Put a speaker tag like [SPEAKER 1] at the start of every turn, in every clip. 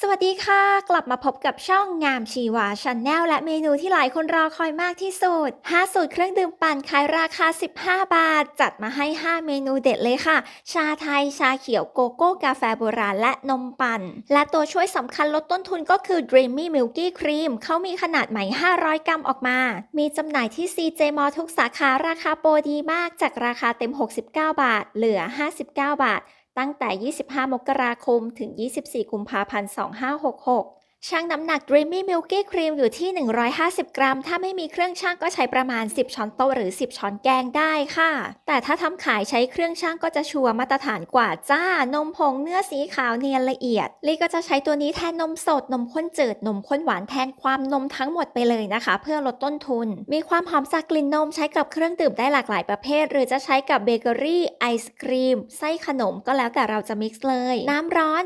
[SPEAKER 1] สวัสดีค่ะ กลับมาพบกับช่องงามชีวาชันแนลและเมนูที่หลายคนรอคอยมากที่สุด 5 สูตรเครื่องดื่มปั่นขายราคา 15 บาท จัดมาให้ 5 เมนูเด็ดเลยค่ะ ชาไทย ชาเขียวโกโก้ กาแฟโบราณและนมปั่น และตัวช่วยสำคัญลดต้นทุนก็คือ Dreamy Milky Cream เขามีขนาดใหม่ 500 กรัมออกมา มีจำหน่ายที่ CJ m a l l ทุกสาขาราคาโปรดีมากจากราคาเต็ม 69 บาท เหลือ 59 บาท ตั้งแต่ 25 มกราคม ถึง 24 กุมภาพันธ์ 2566 ชั่งน้ำหนัก Dreamy Milky Cream อยู่ที่ 150 กรัม ถ้าไม่มีเครื่องชั่งก็ใช้ประมาณ 10 ช้อนโต๊ะหรือ 10 ช้อนแกงได้ค่ะ แต่ถ้าทำขายใช้เครื่องชั่งก็จะชัวร์มาตรฐานกว่าจ้า นมผงเนื้อสีขาวเนียนละเอียด ลี่ก็จะใช้ตัวนี้แทนนมสด นมข้นจืด นมข้นหวานแทนความนมทั้งหมดไปเลยนะคะ เพื่อลดต้นทุน มีความหอมจากกลิ่นนมใช้กับเครื่องดื่มได้หลากหลายประเภท หรือจะใช้กับเบเกอรี่ ไอศครีม ไส้ขนมก็แล้วแต่เราจะมิกซ์เลย น้ำร้อน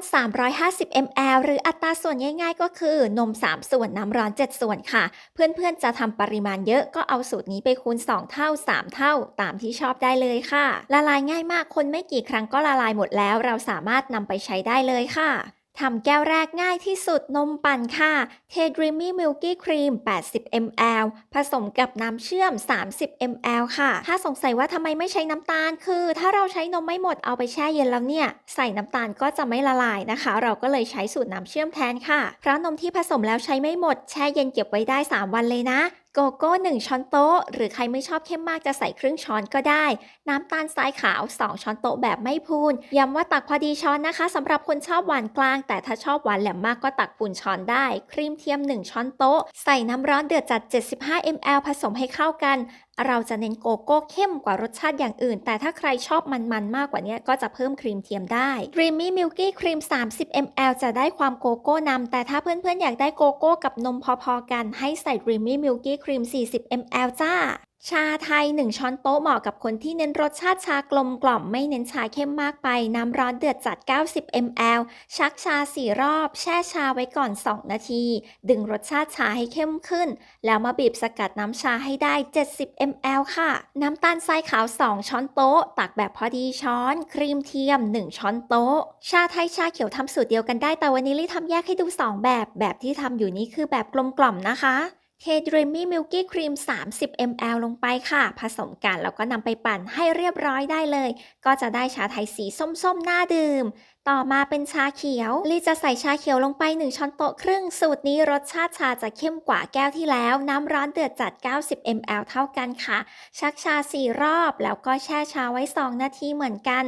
[SPEAKER 1] 350 ml หรืออัตราส่วนง่ายๆก็คือนม 3 ส่วนน้ำร้อน 7 ส่วนค่ะ เพื่อนๆจะทำปริมาณเยอะก็เอาสูตรนี้ไปคูณ 2 เท่า 3 เท่า ตามที่ชอบได้เลยค่ะ ละลายง่ายมากคนไม่กี่ครั้งก็ละลายหมดแล้ว เราสามารถนำไปใช้ได้เลยค่ะ ทำแก้วแรกง่ายที่สุดนมปั่นค่ะ เท Dreamy Milky Cream 80 ml ผสมกับน้ำเชื่อม 30 ml ค่ะ ถ้าสงสัยว่าทำไมไม่ใช้น้ำตาล คือ ถ้าเราใช้นมไม่หมดเอาไปแช่เย็นแล้วเนี่ย ใส่น้ำตาลก็จะไม่ละลายนะคะ เราก็เลยใช้สูตรน้ำเชื่อมแทนค่ะ เพราะนมที่ผสมแล้วใช้ไม่หมดแช่เย็นเก็บไว้ได้ 3 วันเลยนะโกโก้1ช้อนโต๊ะ หรือใครไม่ชอบเข้มมากจะใส่ครึ่งช้อนก็ได้ น้ำตาลทรายขาว 2 ช้อนโต๊ะแบบไม่พูนย้ำว่าตักพอดีช้อนนะคะสำหรับคนชอบหวานกลาง แต่ถ้าชอบหวานแหลมมากก็ตักปูนช้อนได้ ครีมเทียม 1 ช้อนโต๊ะ ใส่น้ำร้อนเดือดจัด 75 ml ผสมให้เข้ากัน เราจะเน้นโกโก้เข้มกว่ารสชาติอย่างอื่น แต่ถ้าใครชอบมันๆมากกว่านี้ก็จะเพิ่มครีมเทียมได้ Creamy Milky Cream 30 ml จะได้ความโกโก้นำแต่ถ้าเพื่อนๆ อยากได้โกโก้กับนมพอๆกัน ให้ใส่ Creamy Milky Cream 40 ml จ้า ชาไทย 1 ช้อนโต๊ะเหมาะกับคนที่เน้นรสชาติชากลมกล่อมไม่เน้นชาเข้มมากไป น้ำร้อนเดือดจัด 90 ml ชักชา 4 รอบ แช่ชาไว้ก่อน 2 นาที ดึงรสชาติชาให้เข้มขึ้น แล้วมาบีบสกัดน้ำชาให้ได้ 70 ml ค่ะ น้ำตาลทรายขาว 2 ช้อนโต๊ะ ตักแบบพอดีช้อน ครีมเทียม 1 ช้อนโต๊ะ ชาไทยชาเขียวทำสูตรเดียวกันได้แต่วันนี้ลี่ทำแยกให้ดู 2 แบบ แบบที่ทำอยู่นี้คือแบบกลมกล่อมนะคะ เทดรีมี่มิลกี้ครีม 30 ml ลงไปค่ะ ผสมกันแล้วก็นำไปปั่นให้เรียบร้อยได้เลย ก็จะได้ชาไทยสีส้มๆ น่าดื่มต่อมาเป็นชาเขียวลี่จะใส่ชาเขียวลงไป 1 ช้อนโต๊ะครึ่ง สูตรนี้รสชาติชาจะเข้มกว่าแก้วที่แล้ว น้ำร้อนเดือดจัด 90 ml เท่ากันค่ะ ชักชา 4 รอบ แล้วก็แช่ชาไว้ 2 นาทีเหมือนกัน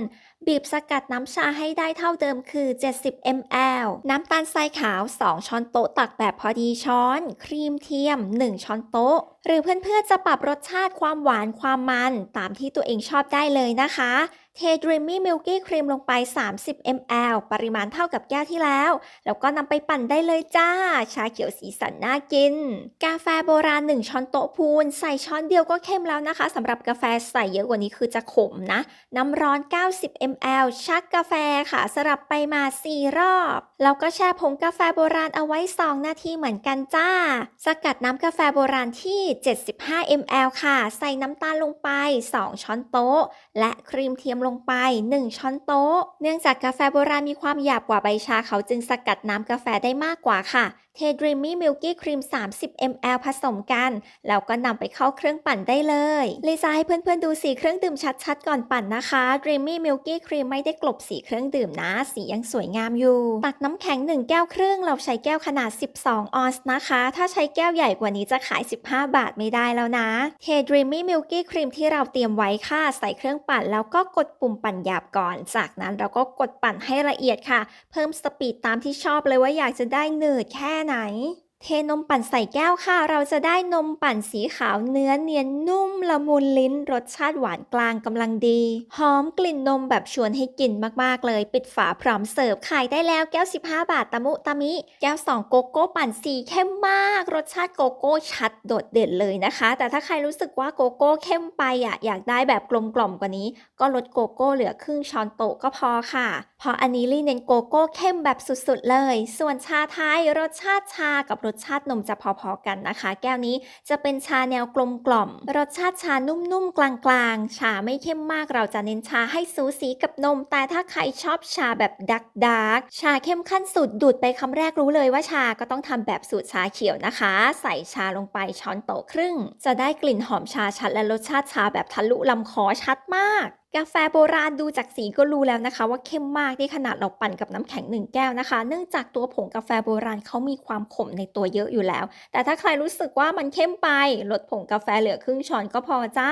[SPEAKER 1] บีบสกัดน้ำชาให้ได้เท่าเดิมคือ 70 ml น้ำตาลทรายขาว 2 ช้อนโต๊ะตักแบบพอดีช้อน ครีมเทียม 1 ช้อนโต๊ะ หรือเพื่อนๆจะปรับรสชาติความหวานความมัน ตามที่ตัวเองชอบได้เลยนะคะ เท Dreamy Milky Cream ลงไป 30 ml ปริมาณเท่ากับแก้วที่แล้ว แล้วก็นำไปปั่นได้เลยจ้า ชาเขียวสีสันน่ากิน กาแฟโบราณ 1 ช้อนโต๊ะพูน ใส่ช้อนเดียวก็เข้มแล้วนะคะสำหรับกาแฟใส่เยอะกว่านี้คือจะขมนะ น้ำร้อน 90 ml ชักกาแฟค่ะ สลับไปมา 4 รอบ แล้วก็แช่ผงกาแฟโบราณเอาไว้ 2 นาทีเหมือนกันจ้า สกัดน้ำกาแฟโบราณที่ 75 ml ค่ะ ใส่น้ำตาลลงไป 2 ช้อนโต๊ะ และครีมเทียมลงไป 1 ช้อนโต๊ะ เนื่องจากกาแฟโบราณมีความหยาบกว่าใบชาเขาจึงสกัดน้ำกาแฟได้มากกว่าค่ะ เท Dreamy Milky Cream 30 ml ผสมกัน แล้วก็นำไปเข้าเครื่องปั่นได้เลยลิซาให้เพื่อนๆดูสีเครื่องดื่มชัดๆ ก่อนปั่นนะคะ Dreamy Milky Cream ไม่ได้กลบสีเครื่องดื่มนะ สียังสวยงามอยู่ ตักน้ำแข็ง 1 แก้วครึ่ง เราใช้แก้วขนาด 12 ออนซ์นะคะ ถ้าใช้แก้วใหญ่กว่านี้จะขาย 15 บาทไม่ได้แล้วนะ เท Dreamy Milky Cream ที่เราเตรียมไว้ค่ะ ใส่เครื่องปั่นแล้วก็กดปุ่มปั่นหยาบก่อน จากนั้นเราก็กดปั่นให้ละเอียดค่ะ เพิ่มสปีดตามที่ชอบเลยว่าอยากจะได้หนืดแค่ไหน เทนมปั่นใส่แก้วค่ะ เราจะได้นมปั่นสีขาวเนื้อเนียนนุ่มละมุนลิ้น รสชาติหวานกลางกำลังดี หอมกลิ่นนมแบบชวนให้กินมากๆเลย ปิดฝาพร้อมเสิร์ฟขายได้แล้วแก้ว 15 บาทตะมุตะมิ แก้ว 2 โกโก้ปั่นสีเข้มมาก รสชาติโกโก้ชัดโดดเด่นเลยนะคะ แต่ถ้าใครรู้สึกว่าโกโก้เข้มไปอะอยากได้แบบกลมกล่อมกว่านี้ ก็ลดโกโก้เหลือครึ่งช้อนโต๊ะก็พอค่ะ เพราะอันนี้ลี่เน้นโกโก้เข้มแบบสุดๆเลย ส่วนชาไทยรสชาติชากับรสชาตินมจะพอๆกันนะคะ แก้วนี้จะเป็นชาแนวกลมกล่อม รสชาติชานุ่มๆกลางๆ ชาไม่เข้มมากเราจะเน้นชาให้สูสีกับนม แต่ถ้าใครชอบชาแบบดักดาร์กชาเข้มขั้นสุดดูดไปคำแรกรู้เลยว่าชาก็ต้องทำแบบสูตรชาเขียวนะคะ ใส่ชาลงไปช้อนโต๊ะครึ่ง จะได้กลิ่นหอมชาชัดและรสชาติชาแบบทะลุลำคอชัดมาก กาแฟโบราณดูจากสีก็รู้แล้วนะคะ ว่าเข้มมากนี่ขนาดเราปั่นกับน้ำแข็งหนึ่งแก้วนะคะ เนื่องจากตัวผงกาแฟโบราณเขามีความขมในตัวเยอะอยู่แล้ว แต่ถ้าใครรู้สึกว่ามันเข้มไปลดผงกาแฟเหลือครึ่งช้อนก็พอจ้า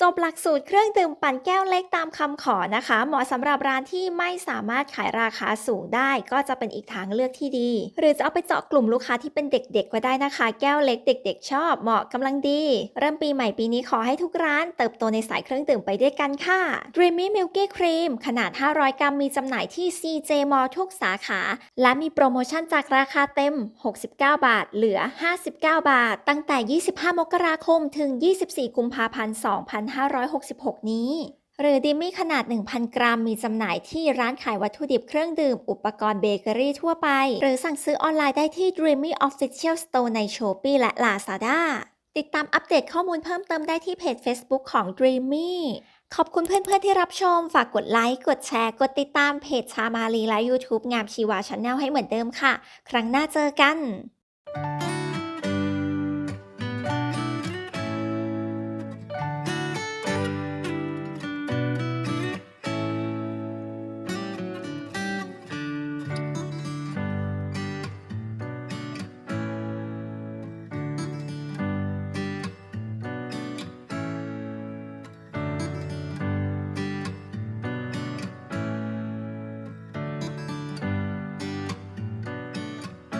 [SPEAKER 1] จบหลักสูตรเครื่องดื่มปั่นแก้วเล็กตามคำขอนะคะ เหมาะสำหรับร้านที่ไม่สามารถขายราคาสูงได้ ก็จะเป็นอีกทางเลือกที่ดี หรือจะเอาไปเจาะกลุ่มลูกค้าที่เป็นเด็กๆ ก็ได้นะคะ แก้วเล็กเด็ก ๆ ชอบเหมาะกำลังดี เริ่มปีใหม่ปีนี้ขอให้ทุกร้านเติบโตในสายเครื่องดื่มไปด้วยกันค่ะ Dreamy Milky Cream ขนาด 500 กรัมมีจำหน่ายที่ CJ Mall ทุกสาขา และมีโปรโมชั่นจากราคาเต็ม 69 บาท เหลือ 59 บาท ตั้งแต่ 25 มกราคมถึง 24 กุมภาพันธ์2566 นี้ หรือดิมมี่ขนาด 1,000 กรัมมีจำหน่ายที่ร้านขายวัตถุดิบเครื่องดื่ม อุปกรณ์เบเกอรี่ทั่วไป หรือสั่งซื้อออนไลน์ได้ที่ Dreamy Official Store ใน Shopee และ Lazada ติดตามอัปเดตข้อมูลเพิ่มเติมได้ที่เพจ Facebook ของ Dreamy ขอบคุณเพื่อนๆที่รับชม ฝากกดไลค์ กดแชร์ กดติดตามเพจชามาลีและ YouTube งามชีวาชาแนลให้เหมือนเดิมค่ะ ครั้งหน้าเจอกัน